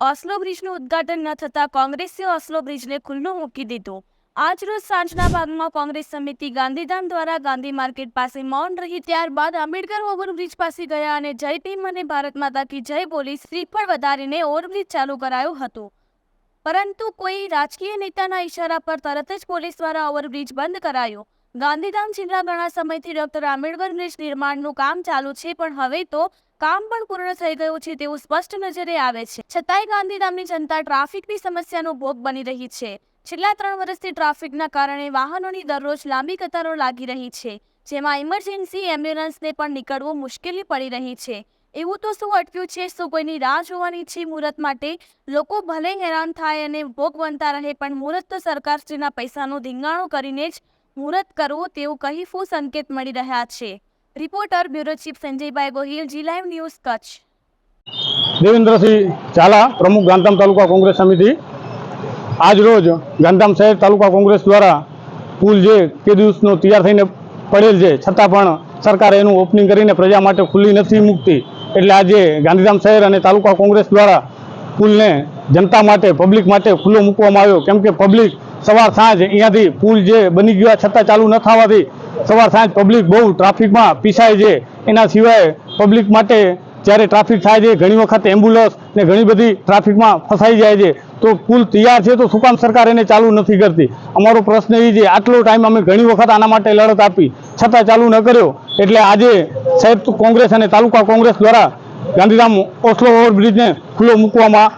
Oslo બ્રિજનું ઉદ્ઘાટન ન થતાં કોંગ્રેસે ઓસ્લો બ્રિજને ખુલ્લો મૂકી દીધો. આજરોજ સાંજના ભાગમાં કોંગ્રેસ સમિતિ ગાંધીધામ દ્વારા ગાંધી માર્કેટ પાસે મૌન રહી ત્યારબાદ આંબેડકર ઓવરબ્રિજ પાસે ગયા અને જય ભીમ અને ભારત માતા કી જય બોલી શ્રીફળ વધારીને ઓવરબ્રિજ ચાલુ કરાયો હતો. પરંતુ કોઈ રાજકીય નેતાના ઇશારા પર તરત જ પોલીસ દ્વારા ઓવરબ્રિજ બંધ કરાયો. ગાંધીધામ જિલ્લા ઘણા સમયથી ડોક્ટર આંબેડકર બ્રિજ નિર્માણનું કામ ચાલુ છે, પણ હવે તો કામ પણ પૂર્ણ થઈ ગયું છે તેવું સ્પષ્ટ નજરે આવે છે. છતાંય ગાંધીધામની જનતા ટ્રાફિકની સમસ્યાનો ભોગ બની રહી છે. છેલ્લા ત્રણ વર્ષથી ટ્રાફિકના કારણે વાહનોની દરરોજ લાંબી કતારો લાગી રહી છે, જેમાં ઇમરજન્સી એમ્બ્યુલન્સને પણ નીકળવું મુશ્કેલી પડી રહી છે. એવું તો શું અટક્યું છે, શું કોઈની રાહ જોવાની છે મુહૂર્ત માટે? લોકો ભલે હેરાન થાય અને ભોગ બનતા રહે, પણ મુહૂર્ત તો સરકારશ્રીના પૈસાનું ધીંગાણું કરીને જ મુહૂર્ત કરવું તેવું કહી ફૂ સંકેત મળી રહ્યા છે. Reporter bureau chief Sanjaybhai Gohil, G live news Kutch. Devendrasinh Zala, પ્રમુખ ગાંધીધામ તાલુકા કોંગ્રેસ સમિતિ. આજરોજ ગાંધીધામ શહેર તાલુકા કોંગ્રેસ દ્વારા પુલ જે કે દિવસનો તૈયાર થઈને પડેલ છે, છતાં પણ સરકારે એનું ઓપનિંગ કરીને પ્રજા માટે ખુલ્લી નથી મૂકતી. એટલે આજે ગાંધીધામ શહેર અને તાલુકા કોંગ્રેસ દ્વારા પુલને જનતા માટે પબ્લિક માટે ખુલ્લો મૂકવામાં આવ્યો. કેમ કે પબ્લિક સવાર સાંજ અહીંયાથી પુલ જે બની ગયો છતાં ચાલુ ન થવાથી સવાર સાંજ પબ્લિક બહુ ટ્રાફિકમાં પીસાય છે. એના સિવાય પબ્લિક માટે જ્યારે ટ્રાફિક થાય છે, ઘણી વખત એમ્બ્યુલન્સ ને ઘણી બધી ટ્રાફિકમાં ફસાઈ જાય છે. તો પુલ તૈયાર છે તો શું કામ સરકાર એને ચાલુ નથી કરતી? અમારો પ્રશ્ન એ છે, આટલો ટાઈમ અમે ઘણી વખત આના માટે લડત આપી, છતાં ચાલુ ન કર્યો. એટલે આજે સાહેબ કોંગ્રેસ અને તાલુકા કોંગ્રેસ દ્વારા ગાંધીધામ ઓસ્લો ઓવરબ્રિજને ખુલ્લો મૂકવામાં